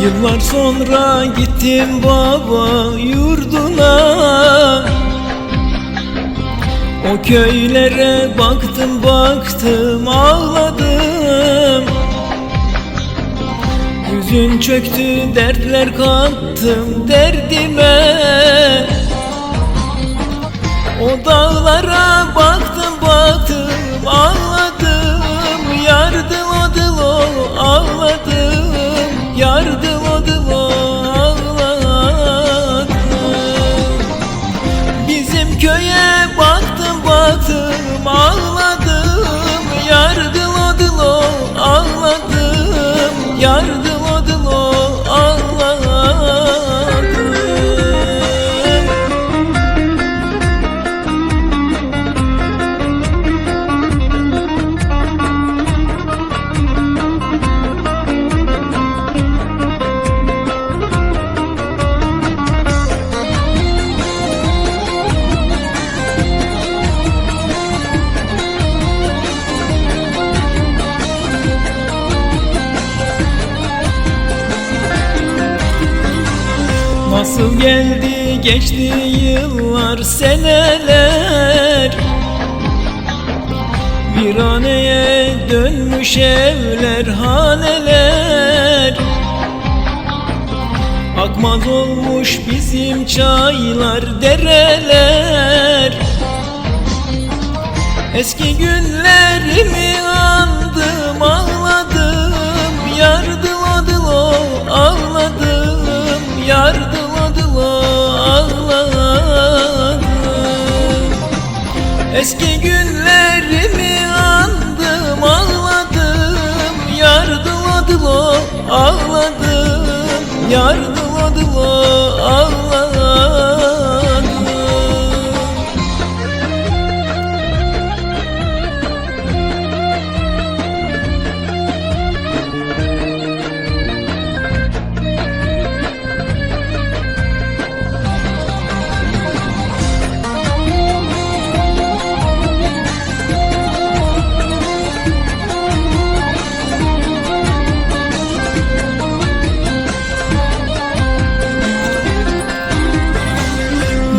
Yıllar sonra gittim baba yurduna. O köylere baktım baktım ağladım. Yüzün çöktü dertler kattım derdime. O dağlara baktım baktım ağladım Nasıl geldi geçti yıllar seneler? Viraneye dönmüş evler haneler. Akmaz olmuş bizim çaylar dereler. Eski günlerimi andım ağladım Yardım Eski günlerimi andım ağladım. Yardım adım o ağladım. Yardım adım o ağladım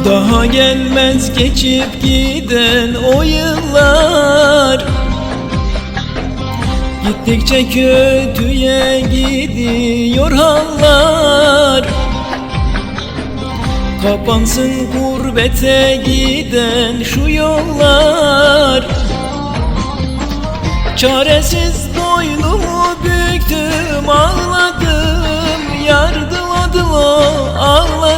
Daha gelmez geçip giden o yıllar. Gittikçe kötüye gidiyor hallar. Kapansın gurbete giden şu yollar. Çaresiz boynumu büktüm ağladım Yardım adım o ağladım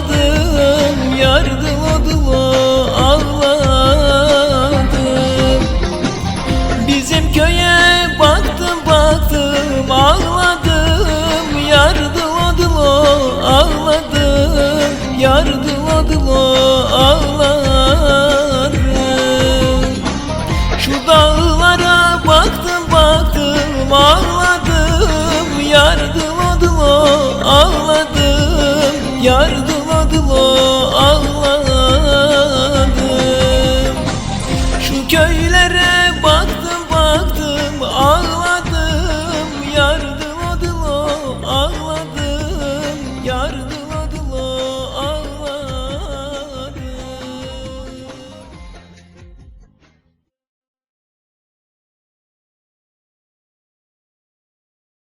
Şu dağlara baktım baktım ağladım. Yardım odlo ağladım Yardım odlo ağladım.